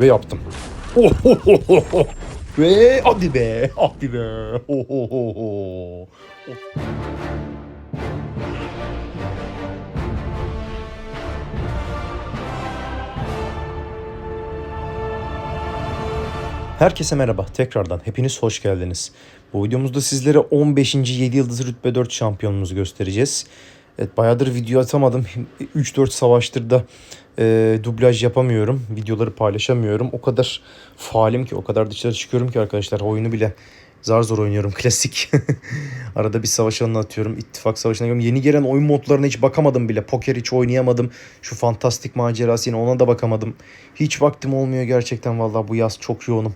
Ve yaptım. Ohohoho. Ve hadi be. Hadi be. Ohohoho. Herkese merhaba. Tekrardan hepiniz hoş geldiniz. Bu videomuzda sizlere 15. 7 yıldız rütbe 4 şampiyonumuzu göstereceğiz. Evet bayağıdır video atamadım. 3-4 savaştır da e, dublaj yapamıyorum. Videoları paylaşamıyorum. O kadar faalim ki, o kadar dışarı çıkıyorum ki arkadaşlar. Oyunu bile zar zor oynuyorum. Klasik. Arada bir savaş alanına atıyorum. İttifak savaşına giriyorum. Yeni gelen oyun modlarına hiç bakamadım bile. Poker hiç oynayamadım. Şu fantastik macerası yine ona da bakamadım. Hiç vaktim olmuyor gerçekten vallahi bu yaz çok yoğunum.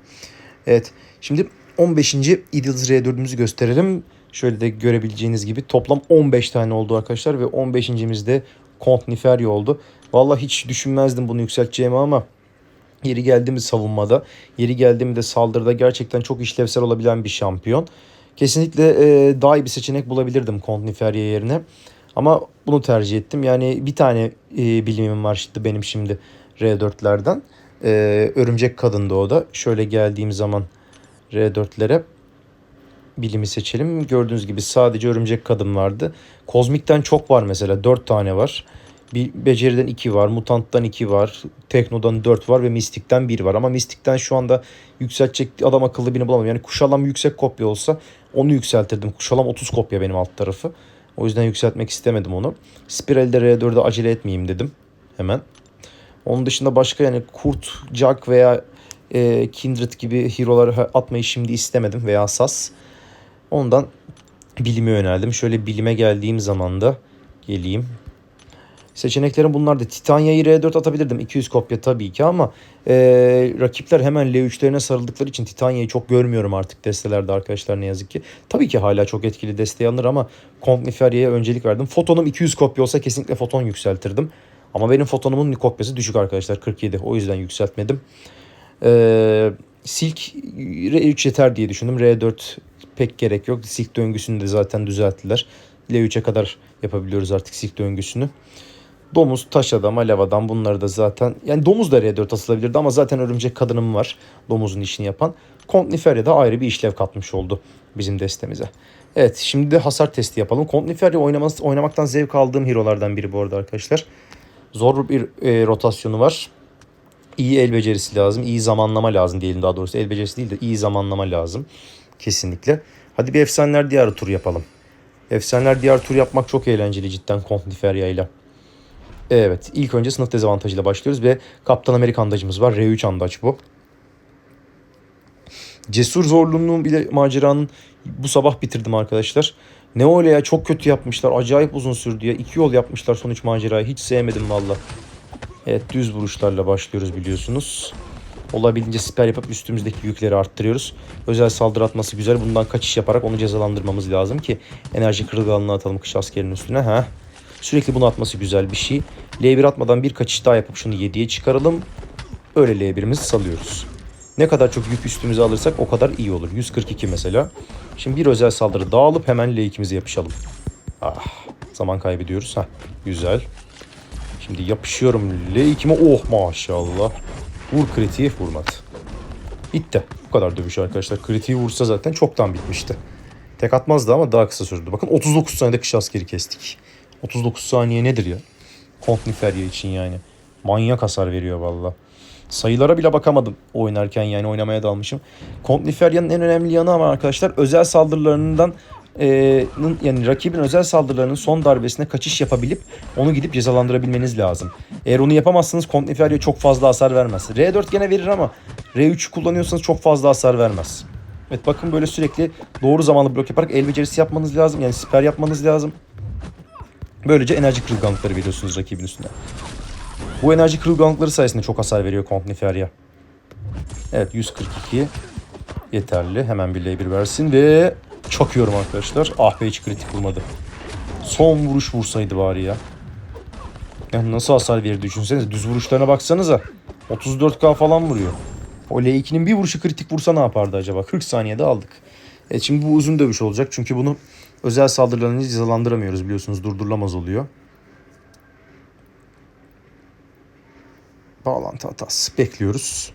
Evet. Şimdi 15. İdil R4'ümüzü gösterelim. Şöyle de görebileceğiniz gibi toplam 15 tane oldu arkadaşlar ve 15. de Kont Niferya oldu. Vallahi hiç düşünmezdim bunu yükselteceğimi ama yeri geldi mi savunmada, yeri geldi mi de saldırıda gerçekten çok işlevsel olabilen bir şampiyon. Kesinlikle e, daha iyi bir seçenek bulabilirdim Kont Niferya yerine. Ama bunu tercih ettim. Yani bir tane e, bilimim var işte benim şimdi R4'lerden. E, örümcek kadındı o da. Şöyle geldiğim zaman R4'lere bilimi seçelim. Gördüğünüz gibi sadece örümcek kadın vardı. Kozmik'ten çok var mesela. 4 tane var. Bir beceriden 2 var. Mutant'tan 2 var. Tekno'dan 4 var ve Mystic'ten 1 var. Ama Mystic'ten şu anda yükseltecek adam akıllı birini bulamadım. Yani kuşalam yüksek kopya olsa onu yükseltirdim. Kuşalam 30 kopya benim alt tarafı. O yüzden yükseltmek istemedim onu. Spiral'de R4'e acele etmeyeyim dedim. Hemen. Onun dışında başka yani Kurt, Jack veya e, Kindred gibi hero'ları atmayı şimdi istemedim veya Sas. Ondan bilime yöneldim. Şöyle bilime geldiğim zaman da geleyim. Seçeneklerim bunlar da. Titanya'yı R4 atabilirdim. 200 kopya tabii ki ama e, rakipler hemen L3'lerine sarıldıkları için Titanya'yı çok görmüyorum artık destelerde arkadaşlar ne yazık ki. Tabii ki hala çok etkili desteği alınır ama Kont Neferia'ya öncelik verdim. Fotonum 200 kopya olsa kesinlikle foton yükseltirdim. Ama benim fotonumun kopyası düşük arkadaşlar 47. O yüzden yükseltmedim. Ee, Silk R3 yeter diye düşündüm. R4 pek gerek yok. Silk döngüsünü de zaten düzelttiler. L3'e kadar yapabiliyoruz artık silk döngüsünü. Domuz, taş adam, alev adam bunları da zaten yani domuz da R4 asılabilirdi ama zaten örümcek kadınım var domuzun işini yapan. Kont Niferya da ayrı bir işlev katmış oldu bizim destemize. Evet şimdi de hasar testi yapalım. Kont Niferya oynaması, oynamaktan zevk aldığım hero'lardan biri bu arada arkadaşlar. Zor bir e, rotasyonu var. İyi el becerisi lazım. iyi zamanlama lazım diyelim daha doğrusu. El becerisi değil de iyi zamanlama lazım. Kesinlikle. Hadi bir Efsaneler Diyarı tur yapalım. Efsaneler Diyarı tur yapmak çok eğlenceli cidden Kont Niferya ile. Evet ilk önce sınıf dezavantajıyla başlıyoruz ve Kaptan Amerika andacımız var. R3 andaç bu. Cesur zorluğunu bile maceranın bu sabah bitirdim arkadaşlar. Ne öyle ya çok kötü yapmışlar. Acayip uzun sürdü ya. İki yol yapmışlar sonuç macerayı. Hiç sevmedim valla. Evet düz vuruşlarla başlıyoruz biliyorsunuz. Olabildiğince siper yapıp üstümüzdeki yükleri arttırıyoruz. Özel saldırı atması güzel. Bundan kaçış yaparak onu cezalandırmamız lazım ki enerji kırılganlığı atalım kış askerinin üstüne. Ha. Sürekli bunu atması güzel bir şey. L1 atmadan bir kaçış daha yapıp şunu 7'ye çıkaralım. Öyle L1'imizi salıyoruz. Ne kadar çok yük üstümüze alırsak o kadar iyi olur. 142 mesela. Şimdi bir özel saldırı daha alıp hemen L2'mize yapışalım. Ah, zaman kaybediyoruz. Ha, güzel. Şimdi yapışıyorum L2'me. Oh maşallah. Vur kritiği vurmadı. Bitti. Bu kadar dövüş arkadaşlar. Kritiği vursa zaten çoktan bitmişti. Tek atmazdı ama daha kısa sürdü. Bakın 39 saniyede kış askeri kestik. 39 saniye nedir ya? Kont Niferya için yani. Manyak hasar veriyor valla. Sayılara bile bakamadım oynarken yani oynamaya dalmışım. Kont Niferya'nın en önemli yanı ama arkadaşlar özel saldırılarından e, yani rakibin özel saldırılarının son darbesine kaçış yapabilip onu gidip cezalandırabilmeniz lazım. Eğer onu yapamazsanız Kont Niferya çok fazla hasar vermez. R4 gene verir ama R3 kullanıyorsanız çok fazla hasar vermez. Evet bakın böyle sürekli doğru zamanlı blok yaparak el becerisi yapmanız lazım. Yani siper yapmanız lazım. Böylece enerji kırılganlıkları veriyorsunuz rakibin üstüne. Bu enerji kırılganlıkları sayesinde çok hasar veriyor Kont Niferya. Evet 142 yeterli. Hemen bir L1 versin ve çakıyorum arkadaşlar. Ah be hiç kritik vurmadı. Son vuruş vursaydı bari ya. Yani nasıl hasar verir düşünsenize. Düz vuruşlarına baksanıza. 34k falan vuruyor. O L2'nin bir vuruşu kritik vursa ne yapardı acaba? 40 saniyede aldık. Evet şimdi bu uzun dövüş olacak. Çünkü bunu özel saldırılarını cezalandıramıyoruz biliyorsunuz. Durdurulamaz oluyor. Bağlantı hatası. Bekliyoruz.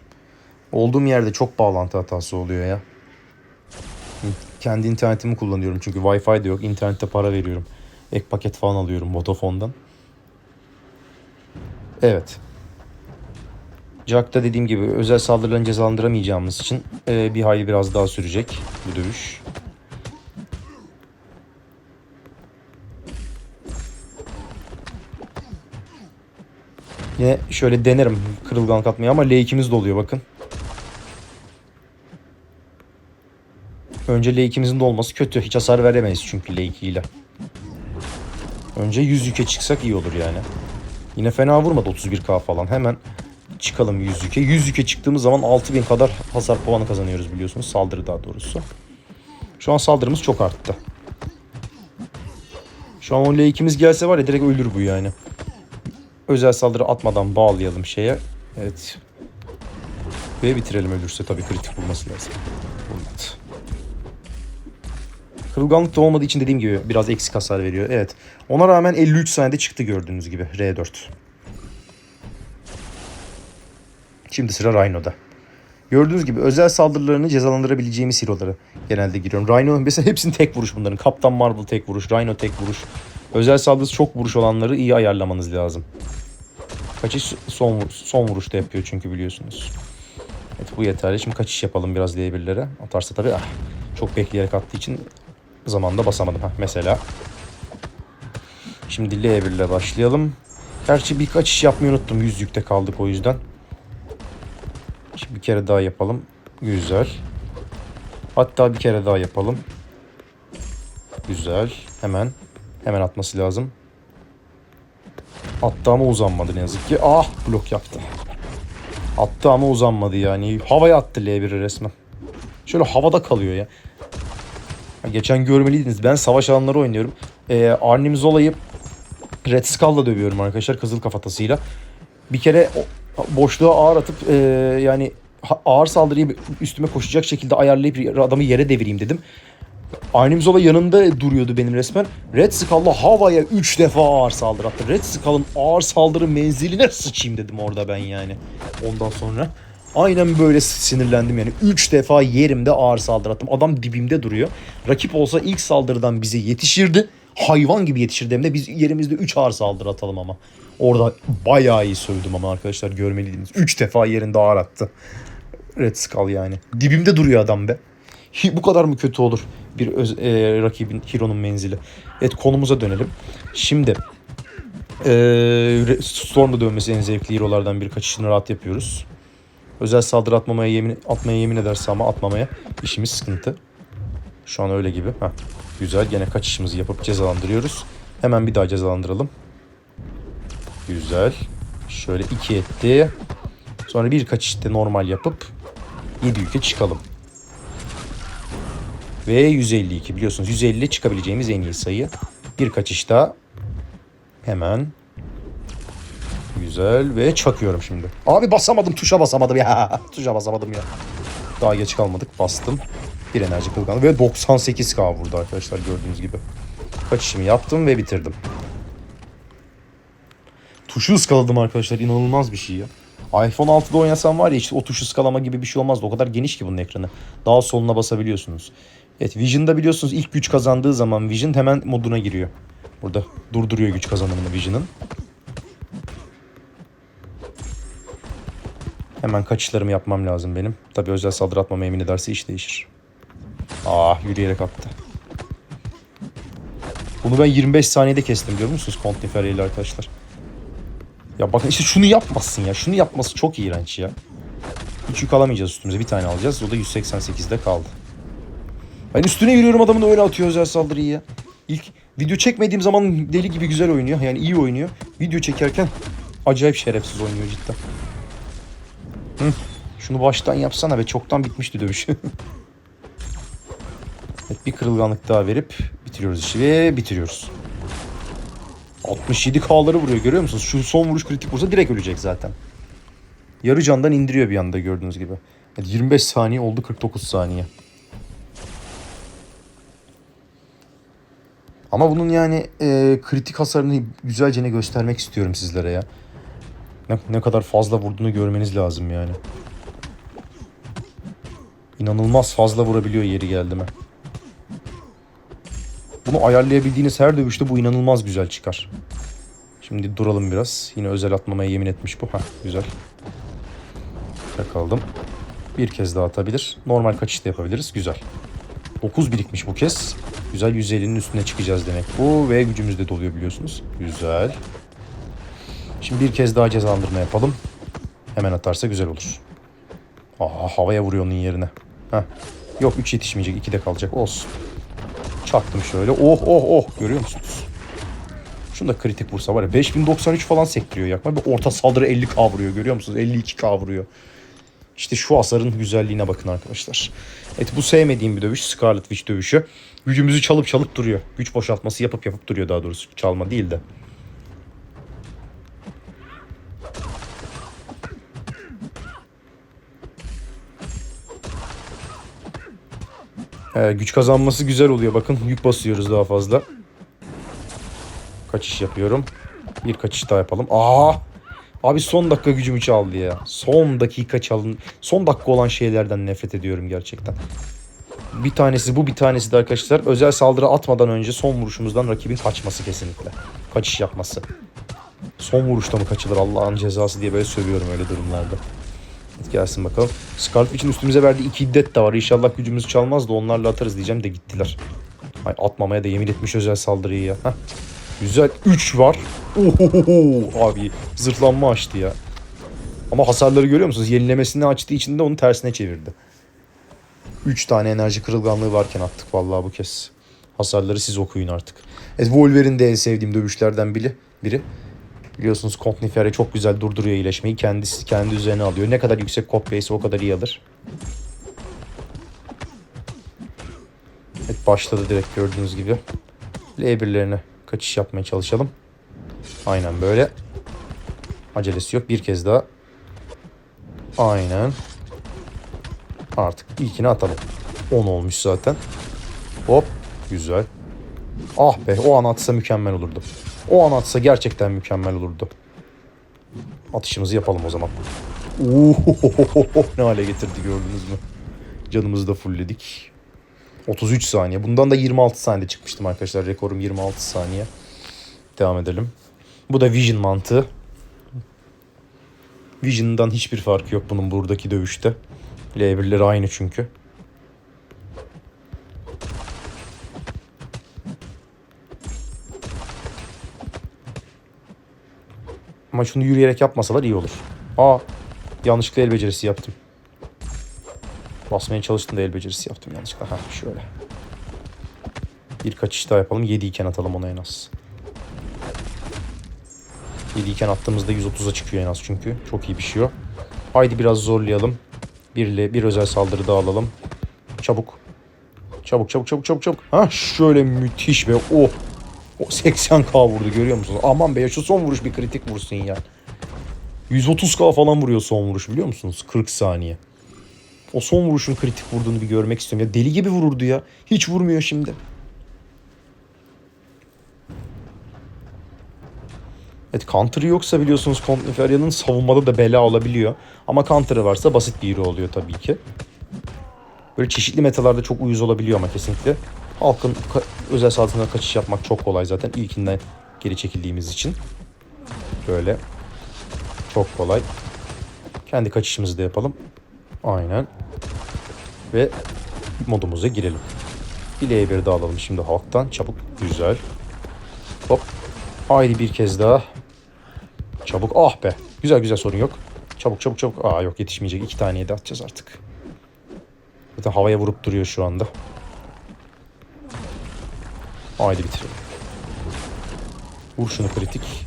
Olduğum yerde çok bağlantı hatası oluyor ya. Kendi internetimi kullanıyorum çünkü Wi-Fi de yok. İnternette para veriyorum. Ek paket falan alıyorum Vodafone'dan. Evet. Jack'ta dediğim gibi özel saldırılarını cezalandıramayacağımız için bir hayli biraz daha sürecek bu dövüş. Yine şöyle denerim kırılganlık atmayı ama L2'miz doluyor bakın. Önce L2'mizin de olması kötü. Hiç hasar veremeyiz çünkü L2 ile. Önce 100 yüke çıksak iyi olur yani. Yine fena vurmadı 31k falan. Hemen çıkalım 100 yüke. 100 yüke çıktığımız zaman 6000 kadar hasar puanı kazanıyoruz biliyorsunuz. Saldırı daha doğrusu. Şu an saldırımız çok arttı. Şu an o L2'miz gelse var ya direkt ölür bu yani. Özel saldırı atmadan bağlayalım şeye. Evet. Ve bitirelim ölürse tabii kritik bulması lazım. Bulmadı. Kırılganlık da olmadığı için dediğim gibi biraz eksik hasar veriyor. Evet. Ona rağmen 53 saniyede çıktı gördüğünüz gibi R4. Şimdi sıra Rhino'da. Gördüğünüz gibi özel saldırılarını cezalandırabileceğimiz hero'ları genelde giriyorum. Rhino mesela hepsinin tek vuruş bunların. Kaptan Marvel tek vuruş, Rhino tek vuruş. Özel saldırısı çok vuruş olanları iyi ayarlamanız lazım. Kaçış son, son vuruşta yapıyor çünkü biliyorsunuz. Evet bu yeterli. Şimdi kaçış yapalım biraz D1'lere. Atarsa tabii ah, çok bekleyerek attığı için zamanda basamadım. Heh, mesela. Şimdi L1 ile başlayalım. Gerçi bir kaçış yapmayı unuttum. Yüzlükte kaldık o yüzden. Şimdi bir kere daha yapalım. Güzel. Hatta bir kere daha yapalım. Güzel. Hemen. Hemen atması lazım. Attı ama uzanmadı ne yazık ki. Ah blok yaptı. Attı ama uzanmadı yani. Havaya attı L1'i resmen. Şöyle havada kalıyor ya. Geçen görmeliydiniz. Ben savaş alanları oynuyorum. Ee, Arnim Zola'yı Red Skull'la dövüyorum arkadaşlar. Kızıl kafatasıyla. Bir kere boşluğa ağır atıp e, yani ağır saldırıyı üstüme koşacak şekilde ayarlayıp adamı yere devireyim dedim. Arnim Zola yanında duruyordu benim resmen. Red Skull'la havaya 3 defa ağır saldırı attı. Red Skull'ın ağır saldırı menziline sıçayım dedim orada ben yani. Ondan sonra aynen böyle sinirlendim yani. 3 defa yerimde ağır saldırı attım. Adam dibimde duruyor. Rakip olsa ilk saldırıdan bize yetişirdi. Hayvan gibi yetişirdi hem de biz yerimizde 3 ağır saldırı atalım ama. Orada bayağı iyi sövdüm ama arkadaşlar görmeliydiniz. 3 defa yerinde ağır attı. Red Skull yani. Dibimde duruyor adam be. Bu kadar mı kötü olur bir öz- e, rakibin Hero'nun menzili? Evet konumuza dönelim. Şimdi e, Storm'da dönmesi en zevkli Hero'lardan bir kaçışını rahat yapıyoruz. Özel saldırı atmamaya yemin atmaya yemin ederse ama atmamaya işimiz sıkıntı. Şu an öyle gibi. Heh, güzel. Gene kaçışımızı yapıp cezalandırıyoruz. Hemen bir daha cezalandıralım. Güzel. Şöyle iki etti. Sonra bir kaçışta normal yapıp 7 yüke çıkalım. Ve 152 biliyorsunuz 150 çıkabileceğimiz en iyi sayı. Bir kaçışta hemen güzel ve çakıyorum şimdi. Abi basamadım tuşa basamadım ya. Tuşa basamadım ya. Daha geç kalmadık bastım. Bir enerji kılganı ve 98k vurdu arkadaşlar gördüğünüz gibi. Kaçışımı yaptım ve bitirdim. Tuşu ıskaladım arkadaşlar inanılmaz bir şey ya. iPhone 6'da oynasam var ya işte o tuş ıskalama gibi bir şey olmazdı. O kadar geniş ki bunun ekranı. Daha soluna basabiliyorsunuz. Evet Vision'da biliyorsunuz ilk güç kazandığı zaman Vision hemen moduna giriyor. Burada durduruyor güç kazanımını Vision'ın. Hemen kaçışlarımı yapmam lazım benim. Tabi özel saldırı atmama emin ederse iş değişir. Ah yürüyerek attı. Bunu ben 25 saniyede kestim görüyor musunuz Count Neferya ile arkadaşlar. Ya bakın işte şunu yapmasın ya. Şunu yapması çok iğrenç ya. Hiç yük alamayacağız üstümüze. Bir tane alacağız. O da 188'de kaldı. Ben üstüne yürüyorum adamın öyle atıyor özel saldırıyı ya. İlk video çekmediğim zaman deli gibi güzel oynuyor. Yani iyi oynuyor. Video çekerken acayip şerefsiz oynuyor cidden. Hı. Şunu baştan yapsana ve çoktan bitmişti dövüş. evet, bir kırılganlık daha verip bitiriyoruz işi ve bitiriyoruz. 67 K'ları vuruyor görüyor musunuz? Şu son vuruş kritik vursa direkt ölecek zaten. Yarı candan indiriyor bir anda gördüğünüz gibi. Evet, 25 saniye oldu 49 saniye. Ama bunun yani e, kritik hasarını güzelce ne göstermek istiyorum sizlere ya. ne, ne kadar fazla vurduğunu görmeniz lazım yani. İnanılmaz fazla vurabiliyor yeri geldi mi. Bunu ayarlayabildiğiniz her dövüşte bu inanılmaz güzel çıkar. Şimdi duralım biraz. Yine özel atmamaya yemin etmiş bu. Heh, güzel. Yakaladım. Bir kez daha atabilir. Normal kaçışta yapabiliriz. Güzel. 9 birikmiş bu kez. Güzel 150'nin üstüne çıkacağız demek bu. Ve gücümüz de doluyor biliyorsunuz. Güzel. Şimdi bir kez daha cezalandırma yapalım. Hemen atarsa güzel olur. Aa, havaya vuruyor onun yerine. Heh. Yok 3 yetişmeyecek. 2 de kalacak. Olsun. Çaktım şöyle. Oh oh oh. Görüyor musunuz? Şunu da kritik vursa var ya. 5093 falan sektiriyor yakma. Bir orta saldırı 50k vuruyor. Görüyor musunuz? 52k vuruyor. İşte şu hasarın güzelliğine bakın arkadaşlar. Evet bu sevmediğim bir dövüş. Scarlet Witch dövüşü. Gücümüzü çalıp çalıp duruyor. Güç boşaltması yapıp yapıp duruyor daha doğrusu. Çalma değil de. Ee, güç kazanması güzel oluyor. Bakın yük basıyoruz daha fazla. Kaçış yapıyorum. Bir kaçış daha yapalım. Aa! Abi son dakika gücümü çaldı ya. Son dakika çalın. Son dakika olan şeylerden nefret ediyorum gerçekten. Bir tanesi bu bir tanesi de arkadaşlar özel saldırı atmadan önce son vuruşumuzdan rakibin kaçması kesinlikle. Kaçış yapması. Son vuruşta mı kaçılır Allah'ın cezası diye böyle sövüyorum öyle durumlarda. Gelsin bakalım. Scarlet için üstümüze verdiği iki iddet de var. İnşallah gücümüz çalmaz da onlarla atarız diyeceğim de gittiler. Ay atmamaya da yemin etmiş özel saldırıyı ya. Heh. Güzel 3 var. Ohohoho abi zırhlanma açtı ya. Ama hasarları görüyor musunuz? Yenilemesini açtığı için de onu tersine çevirdi. 3 tane enerji kırılganlığı varken attık vallahi bu kez. Hasarları siz okuyun artık. Evet Wolverine de en sevdiğim dövüşlerden biri. biri. Biliyorsunuz Neferre çok güzel durduruyor iyileşmeyi. Kendisi kendi üzerine alıyor. Ne kadar yüksek copy ise o kadar iyi alır. Evet başladı direkt gördüğünüz gibi. L1'lerine kaçış yapmaya çalışalım. Aynen böyle. Acelesi yok. Bir kez daha. Aynen. Artık ilkini atalım. 10 olmuş zaten. Hop. Güzel. Ah be o an atsa mükemmel olurdu. O an atsa gerçekten mükemmel olurdu. Atışımızı yapalım o zaman. Ohohoho, ne hale getirdi gördünüz mü? Canımızı da fullledik. 33 saniye. Bundan da 26 saniyede çıkmıştım arkadaşlar. Rekorum 26 saniye. Devam edelim. Bu da Vision mantığı. Vision'dan hiçbir farkı yok bunun buradaki dövüşte. L1'leri aynı çünkü. Ama şunu yürüyerek yapmasalar iyi olur. Aa yanlışlıkla el becerisi yaptım. Basmaya çalıştım da el becerisi yaptım yanlışlıkla. Ha şöyle. Bir kaçış daha yapalım. 7 iken atalım ona en az. 7 iken attığımızda 130'a çıkıyor en az çünkü. Çok iyi pişiyor. Haydi biraz zorlayalım. Bir, bir özel saldırı daha alalım. Çabuk. Çabuk çabuk çabuk çabuk çabuk. Ha şöyle müthiş be. Oh. O 80k vurdu görüyor musunuz? Aman be ya şu son vuruş bir kritik vursun ya. 130k falan vuruyor son vuruş biliyor musunuz? 40 saniye. O son vuruşun kritik vurduğunu bir görmek istiyorum. Ya deli gibi vururdu ya. Hiç vurmuyor şimdi. Evet counter'ı yoksa biliyorsunuz Count Neferia'nın savunmada da bela olabiliyor. Ama counter'ı varsa basit bir hero oluyor tabii ki. Böyle çeşitli metalarda çok uyuz olabiliyor ama kesinlikle. Halkın özel saldırına kaçış yapmak çok kolay zaten. İlkinden geri çekildiğimiz için. Böyle. Çok kolay. Kendi kaçışımızı da yapalım. Aynen. Ve modumuza girelim. Bir L1 daha alalım şimdi halktan. Çabuk. Güzel. Hop. Haydi bir kez daha. Çabuk. Ah be. Güzel güzel sorun yok. Çabuk çabuk çabuk. Aa yok yetişmeyecek. İki taneyi de atacağız artık. Zaten havaya vurup duruyor şu anda. Haydi bitirelim. Vur şunu kritik.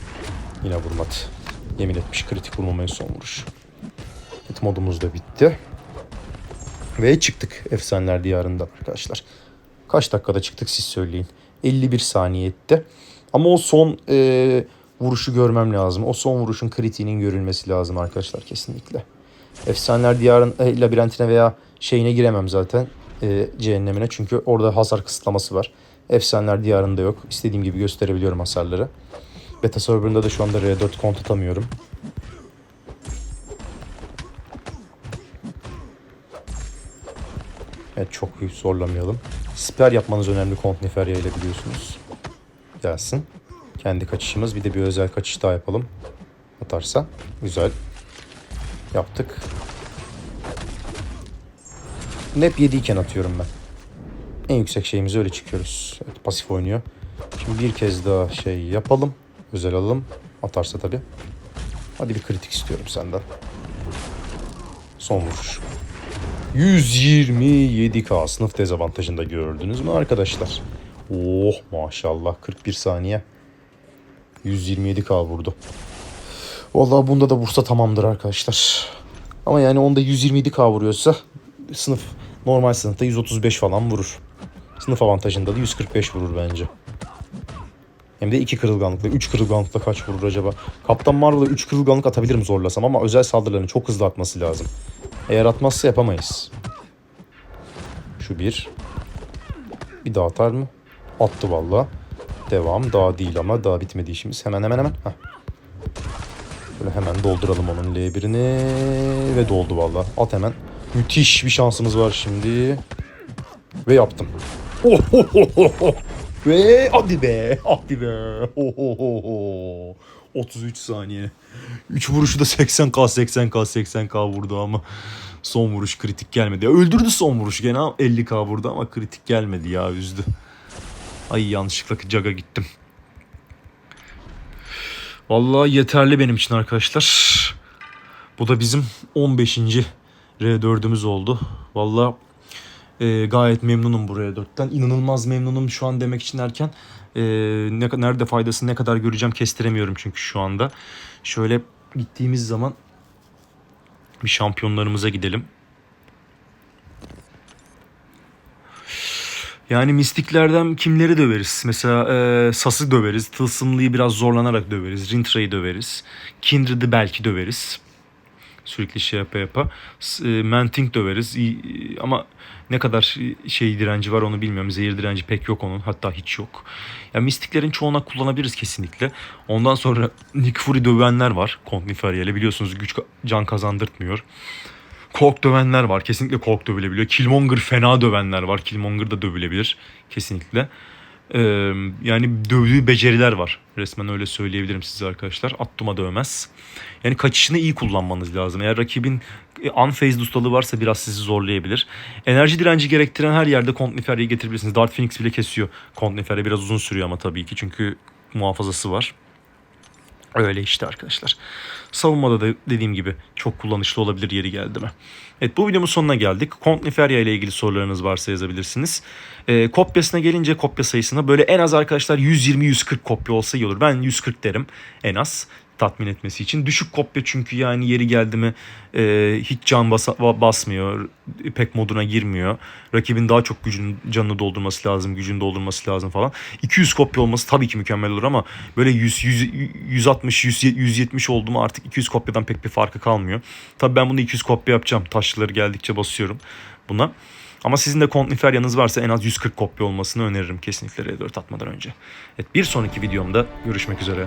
Yine vurmadı. Yemin etmiş kritik vurmamaya son vuruş. Evet modumuz da bitti. Ve çıktık Efsaneler Diyarı'ndan arkadaşlar. Kaç dakikada çıktık siz söyleyin. 51 saniye etti. Ama o son e, vuruşu görmem lazım. O son vuruşun kritiğinin görülmesi lazım arkadaşlar kesinlikle. Efsaneler Diyarı'nın e, labirentine veya şeyine giremem zaten. E, cehennemine. Çünkü orada hasar kısıtlaması var. Efsaneler Diyarı'nda yok. İstediğim gibi gösterebiliyorum hasarları. Beta serverında da şu anda R4 kont atamıyorum. Evet çok zorlamayalım. Siper yapmanız önemli Kont Neferya ile biliyorsunuz. Gelsin. Kendi kaçışımız bir de bir özel kaçış daha yapalım. Atarsa. Güzel. Yaptık. Bunu hep 7 iken atıyorum ben. En yüksek şeyimize öyle çıkıyoruz. Evet, pasif oynuyor. Şimdi bir kez daha şey yapalım. Özel alalım. Atarsa tabii. Hadi bir kritik istiyorum senden. Son vuruş. 127k sınıf dezavantajında gördünüz mü arkadaşlar? Oh maşallah 41 saniye. 127k vurdu. Vallahi bunda da vursa tamamdır arkadaşlar. Ama yani onda 127k vuruyorsa sınıf normal sınıfta 135 falan vurur. Sınıf avantajında da 145 vurur bence. Hem de 2 kırılganlıkla. 3 kırılganlıkla kaç vurur acaba? Kaptan Marvel'a 3 kırılganlık atabilirim zorlasam ama özel saldırılarını çok hızlı atması lazım. Eğer atmazsa yapamayız. Şu bir. Bir daha atar mı? Attı valla. Devam. Daha değil ama daha bitmedi işimiz. Hemen hemen hemen. Heh. Böyle hemen dolduralım onun L1'ini. Ve doldu valla. At hemen. Müthiş bir şansımız var şimdi. Ve yaptım. Ve hadi be. Hadi be. 33 saniye. 3 vuruşu da 80k 80k 80k vurdu ama son vuruş kritik gelmedi. Ya öldürdü son vuruş gene ama 50k vurdu ama kritik gelmedi ya üzdü. Ay yanlışlıkla caga gittim. Vallahi yeterli benim için arkadaşlar. Bu da bizim 15. R4'ümüz oldu. Vallahi e, gayet memnunum bu R4'ten. İnanılmaz memnunum şu an demek için erken. E, ne, nerede faydasını ne kadar göreceğim kestiremiyorum çünkü şu anda. Şöyle gittiğimiz zaman bir şampiyonlarımıza gidelim. Yani mistiklerden kimleri döveriz? Mesela e, Sas'ı döveriz. Tılsımlı'yı biraz zorlanarak döveriz. Rintra'yı döveriz. Kindred'i belki döveriz. Sürekli şey yapa yapa. E, Manting döveriz. İyi- ama ne kadar şey direnci var onu bilmiyorum. Zehir direnci pek yok onun. Hatta hiç yok. Ya mistiklerin çoğuna kullanabiliriz kesinlikle. Ondan sonra Nick Fury dövenler var. Count Nefaria'yla biliyorsunuz güç can kazandırtmıyor. Kork dövenler var. Kesinlikle Kork dövülebiliyor. Killmonger fena dövenler var. Killmonger da dövülebilir. Kesinlikle. Ee, yani dövdüğü beceriler var. Resmen öyle söyleyebilirim size arkadaşlar. Attuma dövmez. Yani kaçışını iyi kullanmanız lazım. Eğer rakibin e, unfazed ustalığı varsa biraz sizi zorlayabilir. Enerji direnci gerektiren her yerde Count Neferia'yı getirebilirsiniz. Dark Phoenix bile kesiyor. Count Neferia biraz uzun sürüyor ama tabii ki. Çünkü muhafazası var. Öyle işte arkadaşlar. Savunmada da dediğim gibi çok kullanışlı olabilir yeri geldi mi? Evet bu videomun sonuna geldik. Count Neferia ile ilgili sorularınız varsa yazabilirsiniz. Ee, kopyasına gelince kopya sayısına böyle en az arkadaşlar 120-140 kopya olsa iyi olur. Ben 140 derim en az tatmin etmesi için. Düşük kopya çünkü yani yeri geldi mi e, hiç can basa- basmıyor. Pek moduna girmiyor. Rakibin daha çok gücün canını doldurması lazım. Gücünü doldurması lazım falan. 200 kopya olması tabii ki mükemmel olur ama böyle 100, 100 160 100, 170 oldu mu artık 200 kopyadan pek bir farkı kalmıyor. Tabii ben bunu 200 kopya yapacağım. Taşları geldikçe basıyorum buna. Ama sizin de Count Neferia'nız varsa en az 140 kopya olmasını öneririm kesinlikle R4 atmadan önce. Evet bir sonraki videomda görüşmek üzere.